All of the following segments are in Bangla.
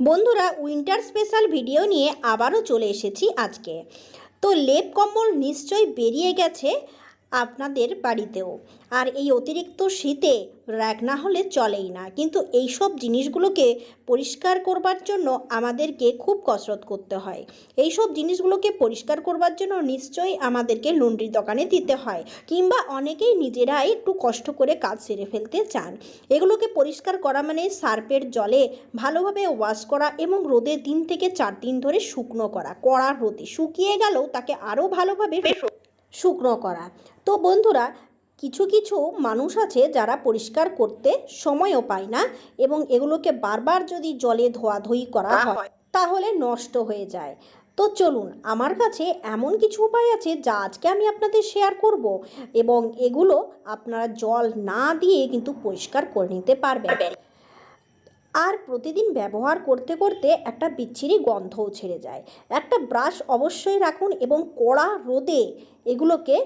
বন্ধুরা উইন্টার স্পেশাল ভিডিও নিয়ে আবারও চলে এসেছি আজকে। তো লেপ কম্বল নিশ্চয়ই বেরিয়ে গেছে। আপনাদের বাড়িতেও। আর এই অতিরিক্ত শীতে র্যাক না হলে চলেই না। কিন্তু এই সব জিনিসগুলোকে পরিষ্কার করবার জন্য আমাদেরকে খুব কসরত করতে হয়। এই সব জিনিসগুলোকে পরিষ্কার করবার জন্য নিশ্চয়ই আমাদেরকে লন্ড্রি দোকানে দিতে হয় কিংবা অনেকেই নিজেরাই একটু কষ্ট করে কাজ সেরে ফেলতে চান। এগুলোকে পরিষ্কার করা মানে সার্পের জলে ভালোভাবে ওয়াশ করা এবং রোদে তিন থেকে চার দিন ধরে শুকনো করা। কড়া রোদে শুকিয়ে গেলেও তাকে আরও ভালোভাবে শুকনো করা। তো বন্ধুরা কিছু কিছু মানুষ আছে যারা পরিষ্কার করতে সময়ও পায় না এবং এগুলোকে বারবার যদি জলে ধোয়াধুয়ি করা হয় তাহলে নষ্ট হয়ে যায়। তো চলুন আমার কাছে এমন কিছু উপায় আছে যা আজকে আমি আপনাদের শেয়ার করব এবং এগুলো আপনারা জল না দিয়ে কিন্তু পরিষ্কার করে নিতে পারবেন। আর প্রতিদিন ব্যবহার করতে করতে একটা বিচ্ছিরি গন্ধও ছেড়ে যায়। একটা ব্রাশ অবশ্যই রাখুন এবং কড়া রোদে এগুলোকে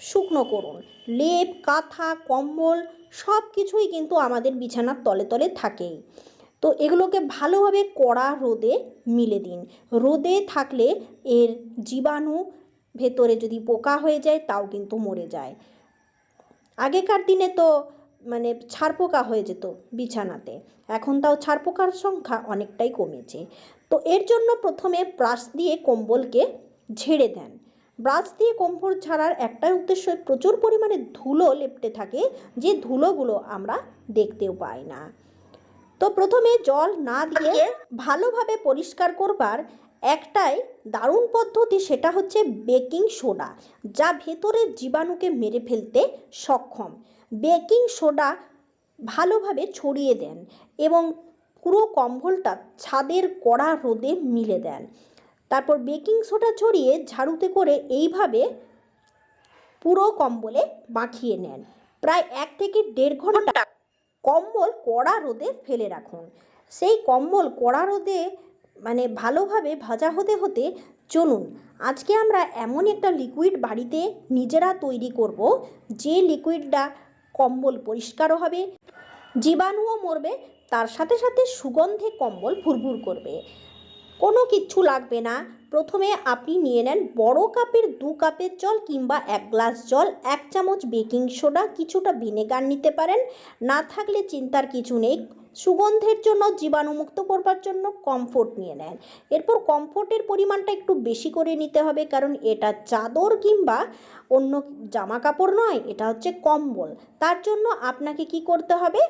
শুকনো করুন। লেপ, কাঁথা, কম্বল সব কিছুই কিন্তু আমাদের বিছানার তলে তলে থাকেই। তো এগুলোকে ভালোভাবে কড়া রোদে মিলে দিন। রোদে থাকলে এর জীবাণু ভেতরে যদি পোকা হয়ে যায় তাও কিন্তু মরে যায়। আগেকার দিনে তো মানে ছারপোকা হয়ে যেত বিছানাতে। এখন তাও ছারপোকার সংখ্যা অনেকটাই কমেছে। তো এর জন্য প্রথমে ব্রাশ দিয়ে কম্বলকে ঝেড়ে দেন। ব্রাশ দিয়ে কম্বল ছাড়ার একটাই উদ্দেশ্য প্রচুর পরিমাণে ধুলো লেপটে থাকে যে ধুলোগুলো আমরা দেখতেও পাই না। তো প্রথমে জল না দিয়ে ভালোভাবে পরিষ্কার করবার একটাই দারুণ পদ্ধতি সেটা হচ্ছে বেকিং সোডা, যা ভেতরের জীবাণুকে মেরে ফেলতে সক্ষম। বেকিং সোডা ভালোভাবে ছড়িয়ে দেন এবং পুরো কম্বলটা ছাদের কড়া রোদে মিলে দেন। তারপর বেকিং সোডা ছড়িয়ে ঝাড়ুতে করে এইভাবে পুরো কম্বলে মাখিয়ে নেন। প্রায় এক থেকে দেড় ঘণ্টা কম্বল কড়া রোদে ফেলে রাখুন। সেই কম্বল কড়া রোদে মানে ভালোভাবে ভাজা হতে হতে চলুন, আজকে আমরা এমন একটা লিকুইড বাড়িতে নিজেরা তৈরি করব, যে লিকুইডটা কম্বল পরিষ্কারও হবে, জীবাণুও মরবে, তার সাথে সাথে সুগন্ধে কম্বল ভুরভুর করবে। কোনো কিচ্ছু লাগবে না। প্রথমে আপনি নিয়ে নেন বড় কাপের দু কাপের জল কিংবা এক গ্লাস জল, এক চামচ বেকিং সোডা, কিছুটা ভিনেগার নিতে পারেন। না থাকলে চিন্তার কিছু নেই। সুগন্ধের জন্য, জীবাণুমুক্ত করবার জন্য কমফোর্ট নিয়ে নেন। এরপর কমফোর্টের পরিমাণটা একটু বেশি করে নিতে হবে, কারণ এটা চাদর কিংবা অন্য জামা কাপড় নয়, এটা হচ্ছে কম্বল। তার জন্য আপনাকে কি করতে হবে?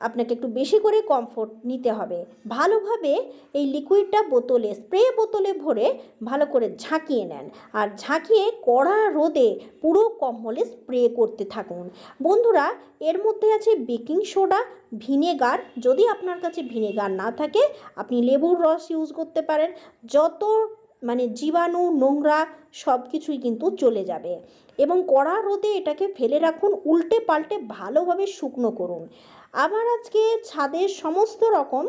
আপনাকে একটু বেশি করে কমফোর্ট নিতে হবে। ভালোভাবে এই লিকুইডটা বোতলে স্প্রে বোতলে ভরে ভালো করে ঝাঁকিয়ে নেন। আর ঝাঁকিয়ে কড়া রোদে পুরো কম্বলে স্প্রে করতে থাকুন। বন্ধুরা, এর মধ্যে আছে বেকিং সোডা ভিনেগার যদি আপনার কাছে ভিনেগার না থাকে, আপনি লেবুর রস ইউজ করতে পারেন। যত মানে জীবাণু, নোংরা সব কিছুই কিন্তু চলে যাবে। এবং কড়া রোদে এটাকে ফেলে রাখুন, উল্টে পাল্টে ভালোভাবে শুকনো করুন। আমার আজকে ছাদের সমস্ত রকম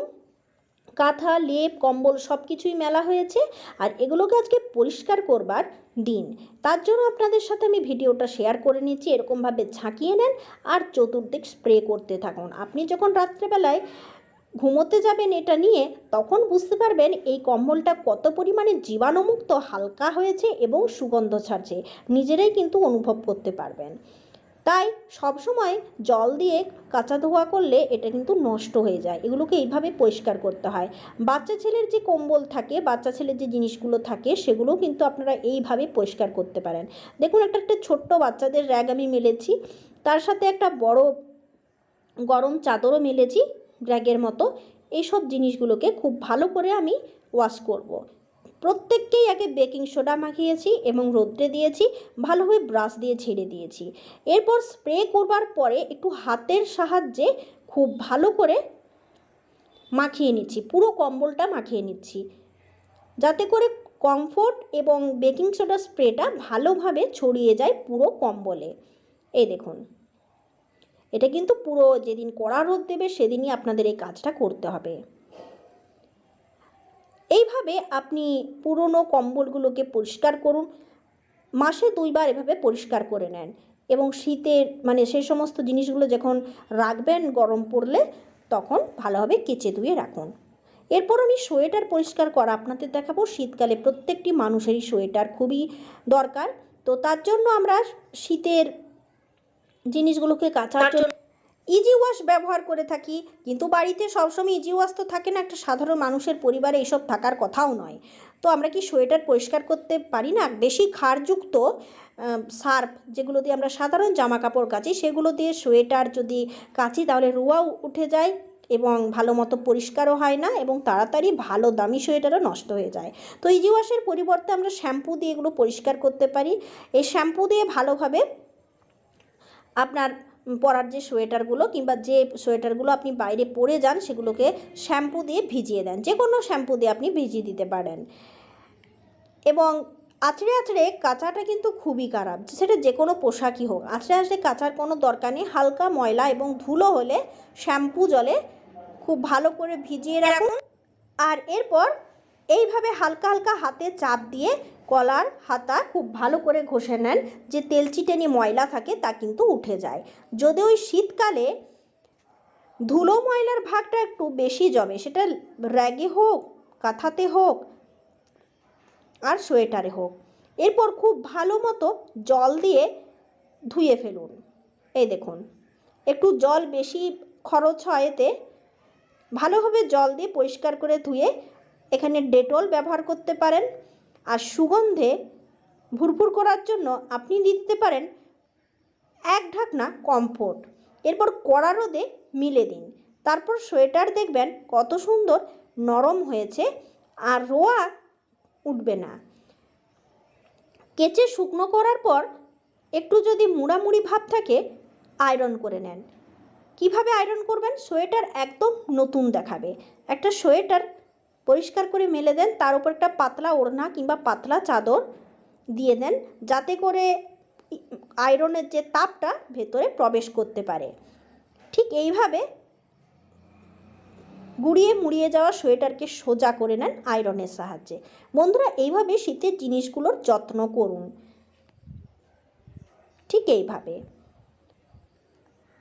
কাঁথা, লেপ, কম্বল সব কিছুই মেলা হয়েছে আর এগুলোকে আজকে পরিষ্কার করবার দিন। তার জন্য আপনাদের সাথে আমি ভিডিওটা শেয়ার করে নিচ্ছি, এরকমভাবে ঝাঁকিয়ে নেন আর চতুর্দিক স্প্রে করতে থাকুন। আপনি যখন রাত্রেবেলায় ঘুমোতে যাবেন এটা নিয়ে, তখন বুঝতে পারবেন এই কম্বলটা কত পরিমাণে জীবাণুমুক্ত, হালকা হয়েছে এবং সুগন্ধ ছাড়ছে। নিজেরাই কিন্তু অনুভব করতে পারবেন। তাই সবসময় জল দিয়ে কাঁচা ধোয়া করলে এটা কিন্তু নষ্ট হয়ে যায়। এগুলোকে এইভাবে পরিষ্কার করতে হয়। বাচ্চা ছেলের যে কম্বল থাকে, বাচ্চা ছেলের যে জিনিসগুলো থাকে, সেগুলোও কিন্তু আপনারা এইভাবে পরিষ্কার করতে পারেন। দেখুন, একটা একটা ছোট্ট বাচ্চাদের র্যাগ আমি মেলেছি। তার সাথে একটা বড় গরম চাদরও মেলেছি র্যাগের মতো। এইসব জিনিসগুলোকে খুব ভালো করে আমি ওয়াশ করব। প্রত্যেককেই আগে বেকিং সোডা মাখিয়েছি এবং রোদ্রে দিয়েছি, ভালোভাবে ব্রাশ দিয়ে ছেড়ে দিয়েছি। এরপর স্প্রে করবার পরে একটু হাতের সাহায্যে খুব ভালো করে মাখিয়ে নিচ্ছি, পুরো কম্বলটা মাখিয়ে নিচ্ছি। যাতে করে কমফোর্ট এবং বেকিং সোডা স্প্রেটা ভালোভাবে ছড়িয়ে যায় পুরো কম্বলে। এই দেখুন, এটা কিন্তু পুরো যেদিন কড়া রোদ দেবে সেদিনই আপনাদের এই কাজটা করতে হবে। এইভাবে আপনি পুরনো কম্বলগুলোকে পরিষ্কার করুন। মাসে দুইবার এভাবে পরিষ্কার করে নেন এবং শীতের মানে সেই সমস্ত জিনিসগুলো যখন রাখবেন গরম পড়লে তখন ভালোভাবে কেচে ধুয়ে রাখুন। এরপর আমি সোয়েটার পরিষ্কার করা আপনাদের দেখাবো। শীতকালে প্রত্যেকটি মানুষেরই সোয়েটার খুবই দরকার। তো তার জন্য আমরা শীতের জিনিসগুলোকে কাচার জন্য ইজি ওয়াশ ব্যবহার করে থাকি, কিন্তু বাড়িতে সবসময় ইজি ওয়াশ তো থাকে না, একটা সাধারণ মানুষের পরিবারে এইসব থাকার কথাও নয়। তো আমরা কি সোয়েটার পরিষ্কার করতে পারি না? বেশি ক্ষারযুক্ত সার্ফ যেগুলো দিয়ে আমরা সাধারণ জামা কাপড় কাচি, সেগুলো দিয়ে সোয়েটার যদি কাচি তাহলে রোয়াও উঠে যায় এবং ভালো মতো পরিষ্কারও হয় না এবং তাড়াতাড়ি ভালো দামি সোয়েটারও নষ্ট হয়ে যায়। তো ইজি ওয়াশের পরিবর্তে আমরা শ্যাম্পু দিয়ে এগুলো পরিষ্কার করতে পারি। এই শ্যাম্পু দিয়ে ভালোভাবে আপনার পরার যে সোয়েটারগুলো কিংবা যে সোয়েটারগুলো আপনি বাইরে পরে যান সেগুলোকে শ্যাম্পু দিয়ে ভিজিয়ে দেন। যে কোনো শ্যাম্পু দিয়ে আপনি ভিজিয়ে দিতে পারেন। এবং আছড়ে আছড়ে কাচাটা কিন্তু খুবই খারাপ। সেটা যে কোনো পোশাকই হোক। আছড়ে আছড়ে কাঁচার কোনো দরকার নেই। হালকা ময়লা এবং ধুলো হলে শ্যাম্পু জলে খুব ভালো করে ভিজিয়ে রাখুন। আর এরপর এইভাবে হালকা হালকা হাতে চাপ দিয়ে কলার হাতা খুব ভালো করে ঘষে নেন। যে তেলচিটেনি ময়লা থাকে তা কিন্তু উঠে যায়। যদি ওই শীতকালে ধুলো ময়লার ভাগটা একটু বেশি জমে, সেটা র্যাগে হোক, কাঁথাতে হোক, আর সোয়েটারে হোক। এরপর খুব ভালো মতো জল দিয়ে ধুয়ে ফেলুন। এই দেখুন, একটু জল বেশি খরচ হয় এতে ভালোভাবে জল দিয়ে পরিষ্কার করে ধুয়ে এখানে ডেটল ব্যবহার করতে পারেন আর সুগন্ধে ভুরভুর করার জন্য আপনি দিতে পারেন এক ঢাকনা কমফোর্ট। এরপর কড়া রোদে মিলে দিন। তারপর সোয়েটার দেখবেন কত সুন্দর নরম হয়েছে আর রোয়া উঠবে না। কেচে শুকনো করার পর একটু যদি মুড়ামুড়ি ভাব থাকে, আয়রন করে নেন। কীভাবে আয়রন করবেন? সোয়েটার একদম নতুন দেখাবে। একটা সোয়েটার পরিষ্কার করে মেলে দেন। তার উপর একটা পাতলা ওড়না কিংবা পাতলা চাদর দিয়ে দেন, যাতে করে আয়রনের যে তাপটা ভেতরে প্রবেশ করতে পারে। ঠিক এইভাবে গুড়িয়ে মুড়িয়ে যাওয়া সোয়েটারকে সোজা করে নেন আয়রনের সাহায্যে। বন্ধুরা, এইভাবে শীতের জিনিসগুলোর যত্ন করুন। ঠিক এইভাবে।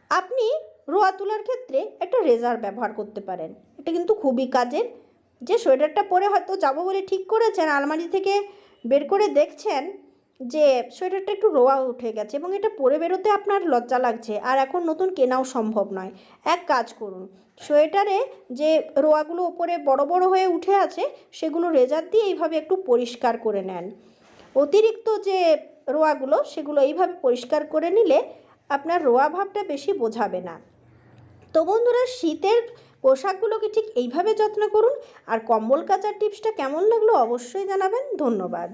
আপনি রোয়া তোলার ক্ষেত্রে একটা রেজার ব্যবহার করতে পারেন। এটা কিন্তু খুবই কাজের যে সোয়েটারটা পরে হয়তো যাব বলে ঠিক করেছেন, আলমারি থেকে বের করে দেখছেন যে সোয়েটারটা একটু রোয়া উঠে গেছে এবং এটা পরে বেরোতে আপনার লজ্জা লাগছে। আর এখন নতুন কেনাও সম্ভব নয়। এক কাজ করুন, সোয়েটারে যে রোয়াগুলো ওপরে বড় বড় হয়ে উঠে আছে, সেগুলো রেজার দিয়ে এইভাবে একটু পরিষ্কার করে নেন। অতিরিক্ত যে রোয়াগুলো, সেগুলো এইভাবে পরিষ্কার করে নিলে আপনার রোয়া ভাবটা বেশি বোঝাবে না। তো বন্ধুরা, শীতের পোশাকগুলোকে ঠিক এইভাবে যত্ন করুন। আর কম্বল কাচার টিপসটা কেমন লাগল অবশ্যই জানাবেন। ধন্যবাদ।